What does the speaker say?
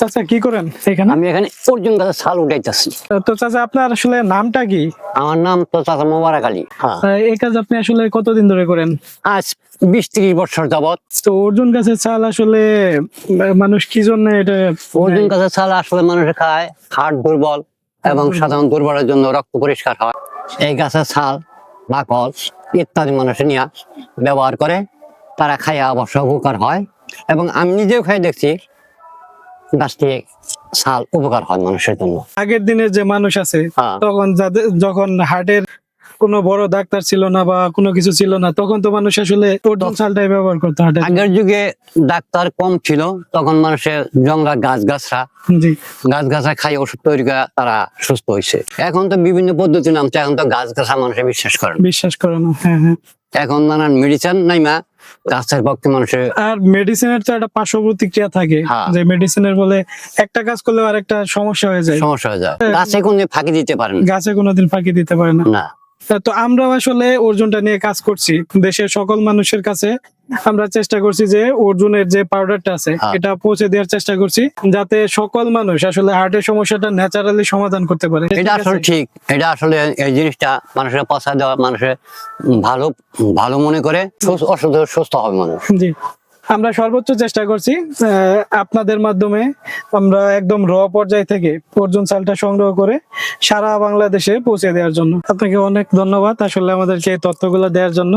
চাচা কি করেন এখানে? আমি এখানে অর্জুন গাছের ছাল উঠাইতেছি। তো চাচা আপনার আসলে নামটা কি? আমার নাম তো চাচা মোবারক আলী। হ্যাঁ। এই কাজ আপনি আসলে কতদিন ধরে করেন? আজ বিশ ত্রিশ বছর যাবত তো অর্জুন গাছের চাল আসলে মানুষ কি জন্য এটা অর্জুন গাছের ছাল আসলে মানুষে খায় হাট দুর্বল এবং সাধারণ দুর্বলের জন্য রক্ত পরিষ্কার হয়। এই গাছের ছাল বাকল ইত্যাদি মানুষ নিয়ে ব্যবহার করে তারা খাইয়া অবশ্য উপকার হয়। এবং আমি নিজেও খাই দেখছি গাছটি উপকার হয় মানুষের জন্য। আগের দিনের যে মানুষ আছে হ্যাঁ। তখন যাদের যখন হার্টের কোনো বড় ডাক্তার ছিল না বা কোনো কিছু ছিল না তখন তো মানুষ আসলে ব্যবহার করতো আগের যুগে ডাক্তার কম ছিল তখন মানুষের জংলা গাছ গাছরা গাছ গাছা খাই ওষুধ তৈরি করে তারা সুস্থ হয়েছে। এখন তো বিভিন্ন পদ্ধতি নামছে এখন তো গাছ গাছা মানুষে বিশ্বাস করে বিশ্বাস করে না হ্যাঁ হ্যাঁ। এখন নানান মেডিসিন নাই মা গাছের পক্ষে মানুষের আর মেডিসিনের তো একটা পার্শ্ব প্রতিক্রিয়া থাকে হ্যাঁ। যে মেডিসিনের বলে একটা কাজ করলে আর একটা সমস্যা হয়ে যায়। সমস্যা হয়ে যায়। গাছে কোনো ফাঁকি দিতে পারে না। গাছে কোনোদিন ফাঁকি দিতে পারে না। না। তো আমরা আসলে অর্জুনটা নিয়ে কাজ করছি। দেশের সকল মানুষের কাছে আমরা চেষ্টা করছি যে অর্জুনের যে পাউডারটা আছে হ্যাঁ। এটা পৌঁছে দেওয়ার চেষ্টা করছি যাতে সকল মানুষ আসলে হার্টের সমস্যাটা ন্যাচারালি সমাধান করতে পারে। এটা আসলে ঠিক। এটা আসলে এই জিনিসটা মানুষের পচা দেওয়া মানুষের ভালো ভালো মনে করে অসুস্থ সুস্থ হবে মানুষ। জি। আমরা সর্বোচ্চ চেষ্টা করছি আপনাদের মাধ্যমে আমরা একদম র পর্যায় থেকে অর্জুন চালটা সংগ্রহ করে সারা বাংলাদেশে পৌঁছে দেওয়ার জন্য। আপনাকে অনেক ধন্যবাদ আসলে আমাদেরকে এই তথ্যগুলো দেওয়ার জন্য।